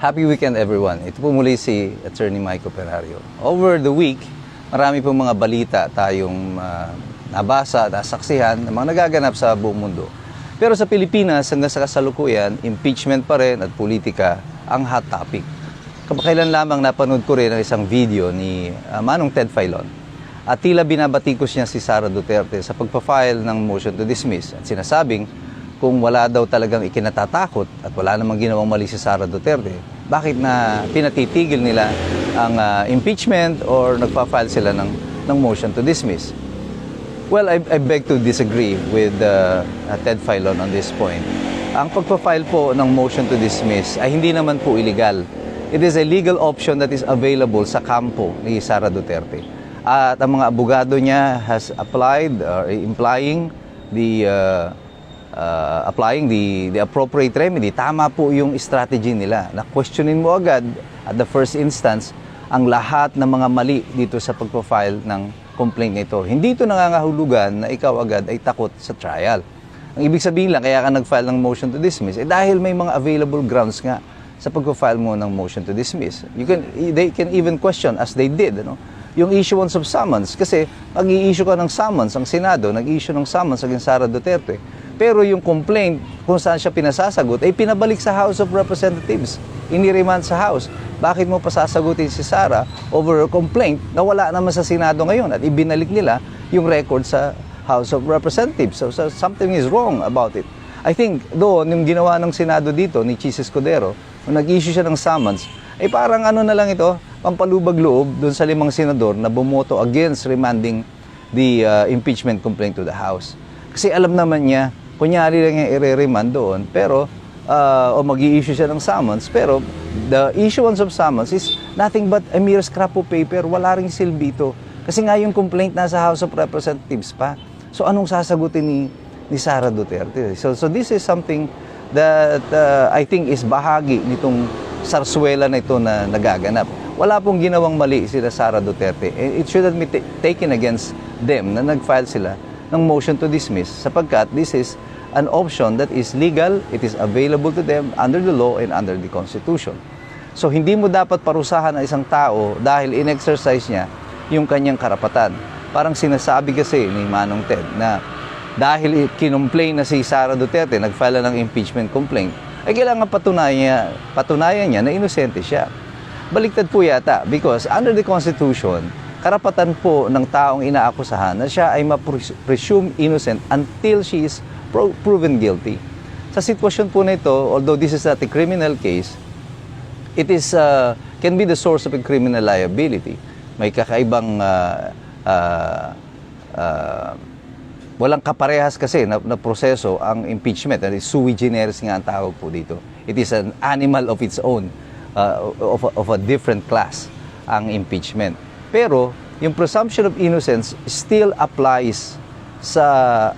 Happy weekend everyone. Ito po muli si Attorney Michael Perario. Over the week, marami pong mga balita tayong ah, nabasa, nasaksihan, ng mga nagaganap sa buong mundo. Pero sa Pilipinas, hanggang sa kasalukuyan, impeachment pa rin at politika ang hot topic. Kamakailan lamang napanood ko rin ang isang video ni ah, Manong Ted Filon at tila binabatikos niya si Sara Duterte sa pagpa-file ng motion to dismiss at sinasabing kung wala daw talagang ikinatatakot at wala namang ginawang mali si Sara Duterte, bakit na pinatitigil nila ang ah, impeachment or nagpa-file sila ng, ng motion to dismiss? Well, I, I beg to disagree with uh, uh, Ted Filon on this point. Ang pagpa-file po ng motion to dismiss ay hindi naman po illegal. It is a legal option that is available sa kampo ni Sara Duterte. At ang mga abogado niya has applied or implying the uh, uh, applying the, the appropriate remedy. Tama po yung strategy nila na questionin mo agad at the first instance ang lahat ng mga mali dito sa pagpo-file ng complaint nito. Hindi ito nangangahulugan na ikaw agad ay takot sa trial. Ang ibig sabihin lang, kaya ka nag-file ng motion to dismiss, eh dahil may mga available grounds nga sa pagpo-file mo ng motion to dismiss. You can, they can even question, as they did, ano, yung issuance of summons. Kasi pag i-issue ka ng summons, ang Senado nag-issue ng summons against Sara Duterte. Pero yung complaint kung saan siya pinasasagot ay pinabalik sa House of Representatives. Iniremand sa House. Bakit mo pa sasagutin si Sara over a complaint na wala naman sa Senado ngayon at ibinalik nila yung record sa House of Representatives. So, so something is wrong about it. I think doon, yung ginawa ng Senado dito ni Chis Escudero, nung nag-issue siya ng summons, ay parang ano na lang ito, pampalubag loob doon sa limang senador na bumoto against remanding the uh, impeachment complaint to the House. Kasi alam naman niya, kunyari lang yung i-remand doon, pero, uh, o mag issue siya ng summons, pero the issuance of summons is nothing but a mere scrap of paper, wala ring silbi ito. Kasi nga yung complaint nasa House of Representatives pa. So anong sasagutin ni, ni Sara Duterte? So, so this is something that uh, I think is bahagi nitong sarswela na ito na nagaganap. Wala pong ginawang mali sila Sara Duterte. And It shouldn't be ta- taken against them na nag-file sila ng motion to dismiss sapagkat this is an option that is legal, it is available to them under the law and under the Constitution. So hindi mo dapat parusahan ang isang tao dahil in-exercise niya yung kanyang karapatan. Parang sinasabi kasi ni Manong Ted na dahil kinomplain na si Sara Duterte, nag-file na ng impeachment complaint, ay kailangan patunayan niya, patunayan niya na inosente siya. Baliktad po yata because under the Constitution, karapatan po ng taong inaakusahan na siya ay ma-presume innocent until she is pro- proven guilty. Sa sitwasyon po na ito, although this is not a criminal case, it is uh, can be the source of a criminal liability. May kakaibang uh, uh, uh, walang kaparehas kasi na, na proseso ang impeachment. That is sui generis nga ang tawag po dito. It is an animal of its own, uh, of, of a different class ang impeachment. Pero yung presumption of innocence still applies sa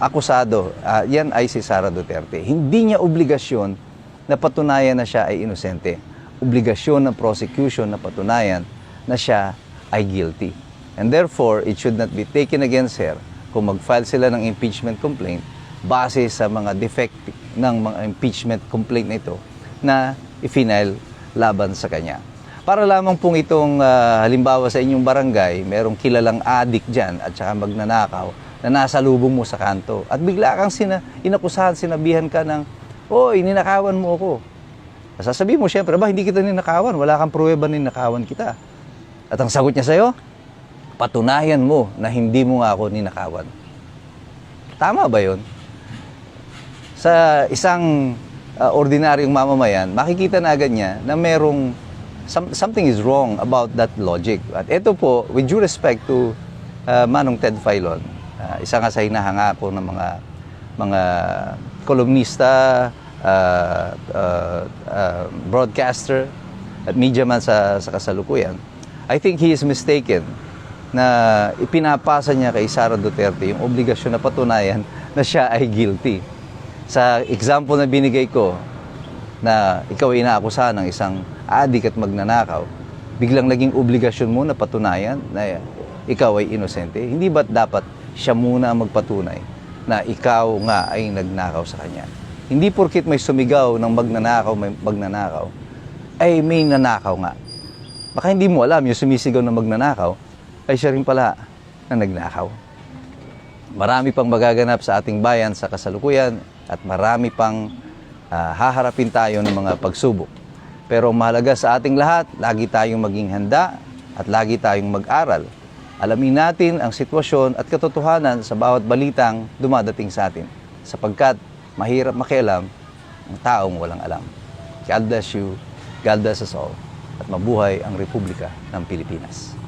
akusado. Ah, yan ay si Sara Duterte. Hindi niya obligasyon na patunayan na siya ay inosente. Obligasyon ng prosecution na patunayan na siya ay guilty. And therefore, it should not be taken against her kung mag-file sila ng impeachment complaint base sa mga defect ng mga impeachment complaint na ito na i-final laban sa kanya. Para lamang pong itong ah, halimbawa sa inyong barangay, merong kilalang adik dyan at saka magnanakaw na nasa lubong mo sa kanto. At bigla kang sina, inakusahan, sinabihan ka ng, Oy, ninakawan mo ako. Sasabihin mo, syempre, ba, hindi kita ninakawan. Wala kang pruweba ninakawan kita. At ang sagot niya sa'yo, patunayan mo na hindi mo nga ako ninakawan. Tama ba yon? Sa isang uh, ordinaryong mamamayan, makikita na agad niya na merong some- something is wrong about that logic. At ito po, with due respect to uh, Manong Ted Filon, uh, isa nga sa hinahanga po ng mga mga kolumnista, uh, uh, uh, broadcaster, at media man sa, sa kasalukuyan, I think he is mistaken na ipinapasa niya kay Sara Duterte yung obligasyon na patunayan na siya ay guilty. Sa example na binigay ko, na ikaw ay inaakusahan ng isang adik at magnanakaw, biglang naging obligasyon mo na patunayan na ikaw ay inosente. Hindi ba't dapat siya muna ang magpatunay na ikaw nga ay nagnakaw sa kanya? Hindi porkit may sumigaw ng magnanakaw, may magnanakaw, ay may nanakaw nga. Baka hindi mo alam, yung sumisigaw na magnanakaw, ay siya rin pala na nagnakaw. Marami pang magaganap sa ating bayan sa kasalukuyan at marami pang ah, haharapin tayo ng mga pagsubok. Pero mahalaga sa ating lahat, lagi tayong maging handa at lagi tayong mag-aral. Alamin natin ang sitwasyon at katotohanan sa bawat balitang dumadating sa atin sapagkat mahirap makialam ang taong walang alam. God bless you, God bless us all, at mabuhay ang Republika ng Pilipinas.